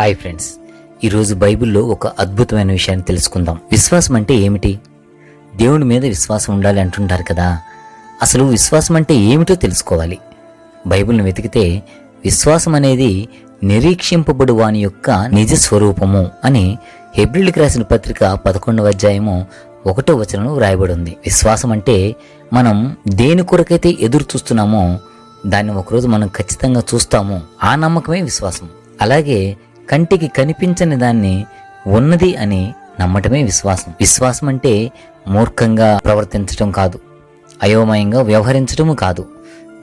Hi friends ఈరోజు బైబిల్లో ఒక అద్భుతమైన విషయాన్ని తెలుసుకుందాం. విశ్వాసం అంటే ఏమిటి? దేవుడి మీద విశ్వాసం ఉండాలి అంటుంటారు కదా. అసలు విశ్వాసం అంటే ఏమిటో తెలుసుకోవాలి. బైబిల్ని వెతికితే విశ్వాసం అనేది నిరీక్షింపబడు వాని యొక్క నిజ స్వరూపము అని హెబ్రిల్కి రాసిన పత్రిక పదకొండవ అధ్యాయము ఒకటో వచనంలో వ్రాయబడి ఉంది విశ్వాసం అంటే మనం దేని కొరకైతే ఎదురు చూస్తున్నామో దాన్ని ఒకరోజు మనం ఖచ్చితంగా చూస్తాము. ఆ నమ్మకమే విశ్వాసం అలాగే కంటికి కనిపించని దాన్ని ఉన్నది అని నమ్మటమే విశ్వాసం. విశ్వాసం అంటే మూర్ఖంగా ప్రవర్తించటం కాదు అయోమయంగా వ్యవహరించటము కాదు.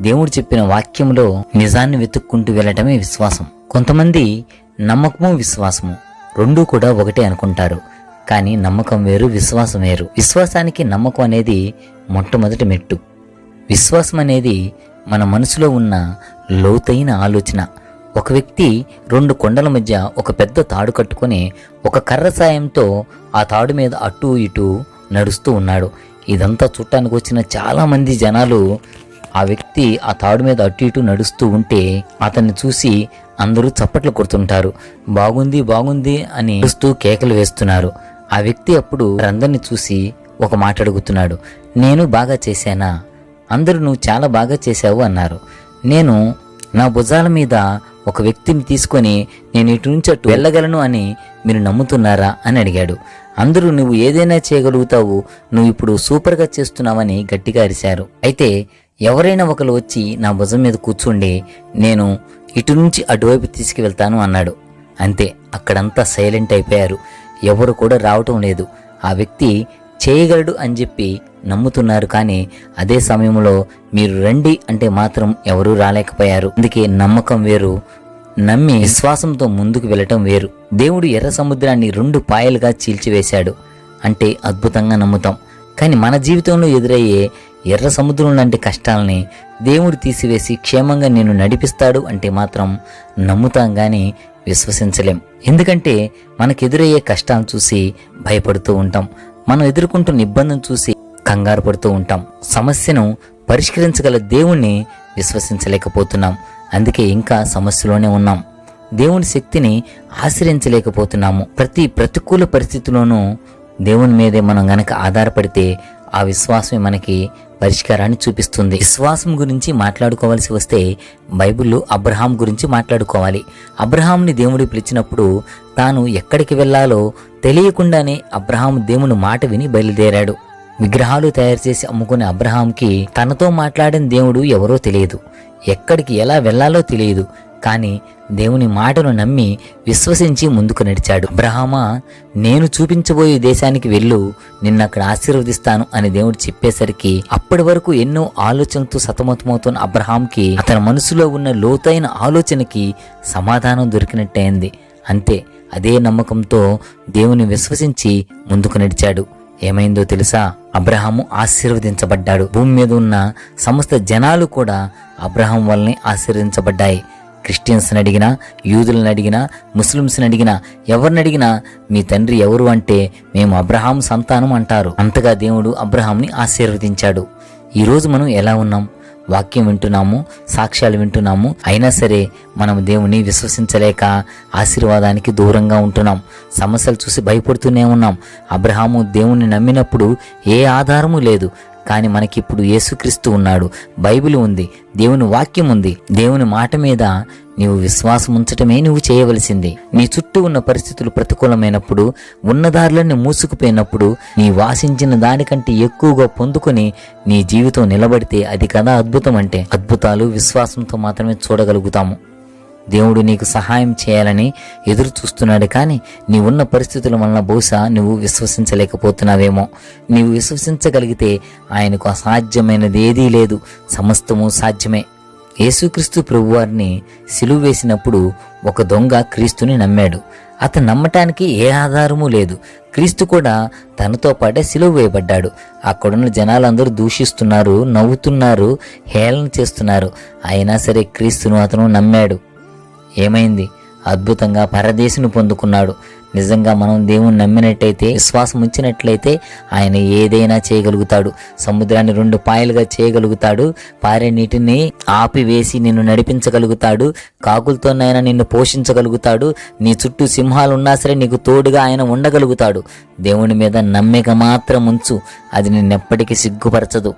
దేవుడు చెప్పిన వాక్యంలో నిజాన్ని వెతుక్కుంటూ వెళ్ళటమే విశ్వాసం. కొంతమంది నమ్మకము విశ్వాసము రెండూ కూడా ఒకటే అనుకుంటారు కానీ నమ్మకం వేరు విశ్వాసం వేరు. విశ్వాసానికి నమ్మకం అనేది మొట్టమొదటి మెట్టు. విశ్వాసం అనేది మన మనసులో ఉన్న లోతైన ఆలోచన. ఒక వ్యక్తి రెండు కొండల మధ్య ఒక పెద్ద తాడు కట్టుకొని ఒక కర్ర సాయంతో ఆ తాడు మీద అటు ఇటు నడుస్తూ ఉన్నాడు. ఇదంతా చూడటానికి వచ్చిన చాలామంది జనాలు ఆ వ్యక్తి ఆ తాడు మీద అటు ఇటు నడుస్తూ ఉంటే అతన్ని చూసి అందరూ చప్పట్లు కొడుతుంటారు. బాగుంది బాగుంది అని చూస్తూ కేకలు వేస్తున్నారు. ఆ వ్యక్తి అప్పుడు అందరిని చూసి ఒక మాట అడుగుతున్నాడు. నేను బాగా చేశానా? అందరూ నువ్వు చాలా బాగా చేశావు అన్నారు. నేను నా భుజాల మీద ఒక వ్యక్తిని తీసుకొని నేను ఇటు నుంచి అటు వెళ్ళగలను అని మీరు నమ్ముతున్నారా అని అడిగాడు. అందరూ నువ్వు ఏదైనా చేయగలుగుతావు. నువ్వు ఇప్పుడు సూపర్గా చేస్తున్నావని గట్టిగా అరిశారు. అయితే ఎవరైనా ఒకరు వచ్చి నా భుజం మీద కూర్చుండి నేను ఇటు నుంచి అటువైపు తీసుకువెళ్తాను అన్నాడు. అంతే అక్కడంతా సైలెంట్ అయిపోయారు. ఎవరు కూడా రావటం లేదు. ఆ వ్యక్తి చేయగలడు అని చెప్పి నమ్ముతున్నారు కానీ అదే సమయంలో మీరు రండి అంటే మాత్రం ఎవరూ రాలేకపోయారు. అందుకే నమ్మకం వేరు నమ్మి విశ్వాసంతో ముందుకు వెళ్ళటం వేరు. దేవుడు ఎర్ర సముద్రాన్ని రెండు పాయలుగా చీల్చివేశాడు. అంటే అద్భుతంగా నమ్ముతాం. కానీ మన జీవితంలో ఎదురయ్యే ఎర్ర సముద్రం లాంటి కష్టాలని దేవుడు తీసివేసి క్షేమంగా నేను నడిపిస్తాడు అంటే మాత్రం నమ్ముతాం గాని విశ్వసించలేం. ఎందుకంటే మనకెదురయ్యే కష్టాలను చూసి భయపడుతూ ఉంటాం. మనం ఎదుర్కొంటున్న ఇబ్బందిని చూసి కంగారు పడుతూ ఉంటాం. సమస్యను పరిష్కరించగల దేవుణ్ణి విశ్వసించలేకపోతున్నాం. అందుకే ఇంకా సమస్యలోనే ఉన్నాం. దేవుని శక్తిని ఆశ్రయించలేకపోతున్నాము. ప్రతి ప్రతికూల పరిస్థితిలోనూ దేవుని మీదే మనం గనక ఆధారపడితే ఆ విశ్వాసమే మనకి పరిష్కారాన్ని చూపిస్తుంది. విశ్వాసం గురించి మాట్లాడుకోవాల్సి వస్తే బైబిల్లో అబ్రహాం గురించి మాట్లాడుకోవాలి. అబ్రహాంని దేవుడు పిలిచినప్పుడు తాను ఎక్కడికి వెళ్ళాలో తెలియకుండానే అబ్రహాం దేవుని మాట విని బయలుదేరాడు. విగ్రహాలు తయారు చేసి అమ్ముకునే అబ్రహాంకి తనతో మాట్లాడిన దేవుడు ఎవరో తెలియదు. ఎక్కడికి ఎలా వెళ్ళాలో తెలియదు. కానీ దేవుని మాటను నమ్మి విశ్వసించి ముందుకు నడిచాడు. అబ్రహామా నేను చూపించబోయే దేశానికి వెళ్ళు. నిన్నక్కడ ఆశీర్వదిస్తాను అని దేవుడు చెప్పేసరికి అప్పటి వరకు ఎన్నో ఆలోచనలతో సతమతమవుతున్న అబ్రహాంకి అతని మనసులో ఉన్న లోతైన ఆలోచనకి సమాధానం దొరికినట్టయింది అంతే అదే నమ్మకంతో దేవుని విశ్వసించి ముందుకు నడిచాడు. ఏమైందో తెలుసా? అబ్రహాము ఆశీర్వదించబడ్డాడు. భూమి మీద ఉన్న సమస్త జనాలు కూడా అబ్రహాం వల్లనే ఆశీర్వదించబడ్డాయి. క్రిస్టియన్స్ని అడిగినా యూదులను అడిగినా ముస్లిమ్స్ని అడిగినా ఎవరిని అడిగినా మీ తండ్రి ఎవరు అంటే మేము అబ్రహాం సంతానం అంటారు. అంతగా దేవుడు అబ్రహాంని ఆశీర్వదించాడు. ఈరోజు మనం ఎలా ఉన్నాం? వాక్యం వింటున్నాము సాక్ష్యాలు వింటున్నాము. అయినా సరే మనం దేవుని విశ్వసించలేక ఆశీర్వాదానికి దూరంగా ఉంటున్నాం. సమస్యలు చూసి భయపడుతూనే ఉన్నాం. అబ్రహాము దేవుణ్ణి నమ్మినప్పుడు ఏ ఆధారము లేదు. కానీ మనకిప్పుడు యేసుక్రీస్తు ఉన్నాడు. బైబిల్ ఉంది. దేవుని వాక్యం ఉంది. దేవుని మాట మీద నీవు విశ్వాసం ఉంచటమే నువ్వు చేయవలసింది. నీ చుట్టూ ఉన్న పరిస్థితులు ప్రతికూలమైనప్పుడు ఉన్నదారులన్నీ మూసుకుపోయినప్పుడు నీ వాసించిన దానికంటే ఎక్కువగా పొందుకొని నీ జీవితం నిలబడితే అది కదా అద్భుతం అంటే అద్భుతాలు విశ్వాసంతో మాత్రమే చూడగలుగుతాము. దేవుడు నీకు సహాయం చేయాలని ఎదురు చూస్తున్నాడు కానీ నీవున్న పరిస్థితుల వలన బహుశా నువ్వు విశ్వసించలేకపోతున్నావేమో. నీవు విశ్వసించగలిగితే ఆయనకు అసాధ్యమైనది ఏదీ లేదు. సమస్తము సాధ్యమే. యేసుక్రీస్తు ప్రభువారిని సిలువ వేసినప్పుడు ఒక దొంగ క్రీస్తుని నమ్మాడు. అతను నమ్మటానికి ఏ ఆధారము లేదు. క్రీస్తు కూడా తనతో పాటే సిలువ వేయబడ్డాడు. అక్కడున్న జనాలందరూ దూషిస్తున్నారు నవ్వుతున్నారు హేళన చేస్తున్నారు. అయినా సరే క్రీస్తును అతను నమ్మాడు. ఏమైంది? అద్భుతంగా పరదేశిని పొందుకున్నాడు. నిజంగా మనం దేవుని నమ్మినట్టయితే విశ్వాసం ఉంచినట్లయితే ఆయన ఏదైనా చేయగలుగుతాడు. సముద్రాన్ని రెండు పాయలుగా చేయగలుగుతాడు. పారే నీటిని ఆపివేసి నిన్ను నడిపించగలుగుతాడు. కాకులతోనైనా నిన్ను పోషించగలుగుతాడు. నీ చుట్టూ సింహాలు ఉన్నా సరే నీకు తోడుగా ఆయన ఉండగలుగుతాడు. దేవుని మీద నమ్మిక మాత్రం ఉంచు. అది నిన్నెప్పటికీ సిగ్గుపరచదు.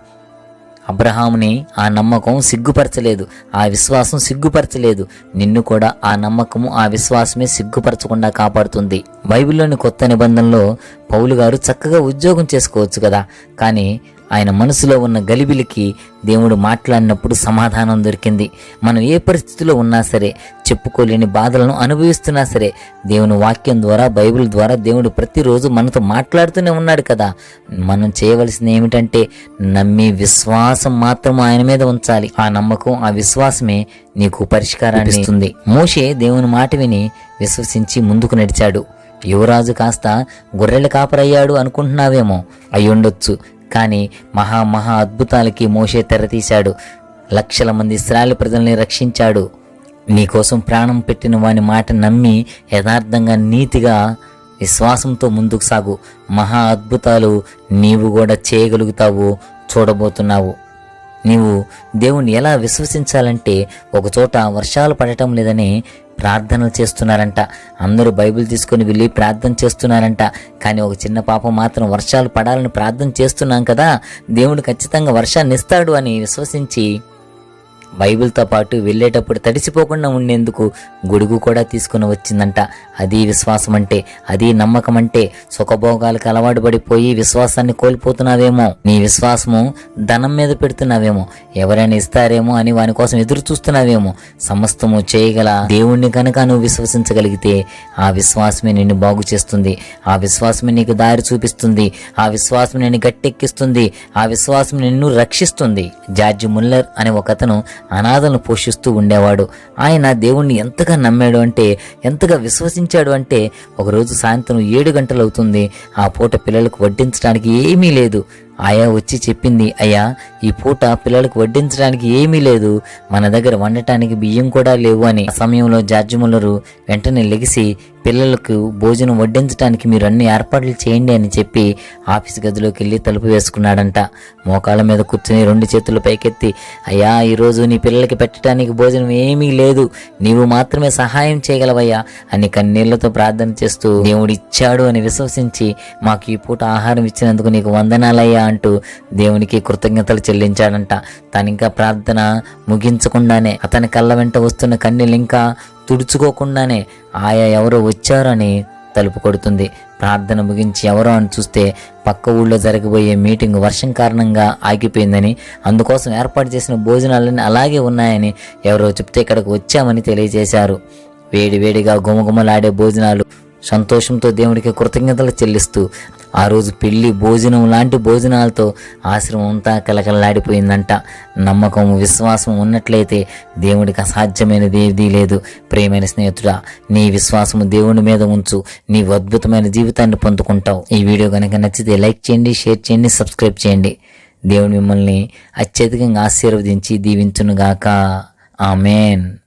అబ్రహాముని ఆ నమ్మకం సిగ్గుపరచలేదు ఆ విశ్వాసం సిగ్గుపరచలేదు. నిన్ను కూడా ఆ నమ్మకము ఆ విశ్వాసమే సిగ్గుపరచకుండా కాపాడుతుంది. బైబిల్లోని కొత్త నిబంధనలో పౌలు గారు చక్కగా ఉద్యోగం చేసుకోవచ్చు కదా. కానీ ఆయన మనసులో ఉన్న గలిబిలికి దేవుడు మాట్లాడినప్పుడు సమాధానం దొరికింది. మనం ఏ పరిస్థితిలో ఉన్నా సరే చెప్పుకోలేని బాధలను అనుభవిస్తున్నా సరే దేవుని వాక్యం ద్వారా బైబిల్ ద్వారా దేవుడు ప్రతిరోజు మనతో మాట్లాడుతూనే ఉన్నాడు కదా. మనం చేయవలసింది ఏమిటంటే నమ్మి విశ్వాసం మాత్రం ఆయన మీద ఉంచాలి. ఆ నమ్మకం ఆ విశ్వాసమే నీకు పరిష్కారాన్ని ఇస్తుంది. మోషే దేవుని మాట విని విశ్వసించి ముందుకు నడిచాడు. యువరాజు కాస్త గొర్రెల కాపరయ్యాడు అనుకుంటున్నావేమో. అయ్యుండొచ్చు. కానీ మహా మహా అద్భుతాలకి మోషే తెరతీశాడు. లక్షల మంది ఇస్రాయల్ ప్రజల్ని రక్షించాడు. నీకోసం ప్రాణం పెట్టిన వాని మాట నమ్మి యథార్థంగా నీతిగా విశ్వాసంతో ముందుకు సాగు. మహా అద్భుతాలు నీవు కూడా చేయగలుగుతావు చూడబోతున్నావు. నీవు దేవుణ్ణి ఎలా విశ్వసించాలంటే ఒకచోట వర్షాలు పడటం లేదని ప్రార్థనలు చేస్తున్నారంట. అందరూ బైబిల్ తీసుకొని వెళ్ళి ప్రార్థన చేస్తున్నారంట. కానీ ఒక చిన్న పాప మాత్రం వర్షాలు పడాలని ప్రార్థన చేస్తున్నాం కదా. దేవుడు ఖచ్చితంగా వర్షాన్ని ఇస్తాడు అని విశ్వసించి బైబిల్తో పాటు వెళ్ళేటప్పుడు తడిసిపోకుండా ఉండేందుకు గొడుగు కూడా తీసుకుని వచ్చిందంట. అది విశ్వాసం అంటే అది నమ్మకం అంటే సుఖభోగాలకు అలవాటు పడిపోయి విశ్వాసాన్ని కోల్పోతున్నావేమో. నీ విశ్వాసము ధనం మీద పెడుతున్నావేమో. ఎవరైనా ఇస్తారేమో అని వాని కోసం ఎదురు చూస్తున్నావేమో. సమస్తము చేయగల దేవుణ్ణి కనుక నువ్వు విశ్వసించగలిగితే ఆ విశ్వాసమే నిన్ను బాగు చేస్తుంది. ఆ విశ్వాసమే నీకు దారి చూపిస్తుంది. ఆ విశ్వాసం నిన్ను గట్టెక్కిస్తుంది. ఆ విశ్వాసం నిన్ను రక్షిస్తుంది. జార్జి ముల్లర్ అనే ఒకతను అనాథలను పోషిస్తూ ఉండేవాడు. ఆయన దేవుణ్ణి ఎంతగా నమ్మాడు అంటే ఎంతగా విశ్వసించాడు అంటే ఒకరోజు సాయంత్రం ఏడు గంటలు అవుతుంది ఆ పూట పిల్లలకు వడ్డించడానికి ఏమీ లేదు. ఆయా వచ్చి చెప్పింది అయ్యా ఈ పూట పిల్లలకు వడ్డించడానికి ఏమీ లేదు. మన దగ్గర వండటానికి బియ్యం కూడా లేవు అని ఆ సమయంలో జార్జి ముల్లరు వెంటనే లెగిసి పిల్లలకు భోజనం వడ్డించడానికి మీరు అన్ని ఏర్పాట్లు చేయండి అని చెప్పి ఆఫీస్ గదిలోకి వెళ్ళి తలుపు వేసుకున్నాడంట. మోకాళ్ళ మీద కూర్చుని రెండు చేతులు పైకెత్తి అయ్యా ఈరోజు నీ పిల్లలకి పెట్టడానికి భోజనం ఏమీ లేదు. నీవు మాత్రమే సహాయం చేయగలవయ్యా అని కన్నీళ్ళతో ప్రార్థన చేస్తూ దేవుడు ఇచ్చాడు అని విశ్వసించి మాకు ఈ పూట ఆహారం ఇచ్చినందుకు నీకు వందనాలయ్యా అంటూ దేవునికి కృతజ్ఞతలు చెల్లించాడంట. తను ఇంకా ప్రార్థన ముగించకుండానే అతని కళ్ళ వెంట వస్తున్న కన్నీళ్ళు ఇంకా తుడుచుకోకుండానే ఆయా ఎవరో వచ్చారని తలుపు కొడుతుంది. ప్రార్థన ముగించి ఎవరో అని చూస్తే పక్క ఊళ్ళో జరగబోయే మీటింగ్ వర్షం కారణంగా ఆగిపోయిందని అందుకోసం ఏర్పాటు చేసిన భోజనాలన్నీ అలాగే ఉన్నాయని ఎవరో చెప్తే ఇక్కడికి వచ్చామని తెలియజేశారు. వేడి వేడిగా గుమగుమలాడే భోజనాలు సంతోషంతో దేవుడికి కృతజ్ఞతలు చెల్లిస్తూ ఆ రోజు పెళ్ళి భోజనం లాంటి భోజనాలతో ఆశ్రమం అంతా కలకలలాడిపోయిందంట. నమ్మకం విశ్వాసం ఉన్నట్లయితే దేవుడికి అసాధ్యమైనది ఏదీ లేదు. ప్రేమైన స్నేహితుడా నీ విశ్వాసము దేవుని మీద ఉంచు. నీ అద్భుతమైన జీవితాన్ని పొందుకుంటావు. ఈ వీడియో కనుక నచ్చితే లైక్ చేయండి షేర్ చేయండి సబ్స్క్రైబ్ చేయండి. దేవుడు మిమ్మల్ని అత్యధికంగా ఆశీర్వదించి దీవించునుగాక. ఆమెన్.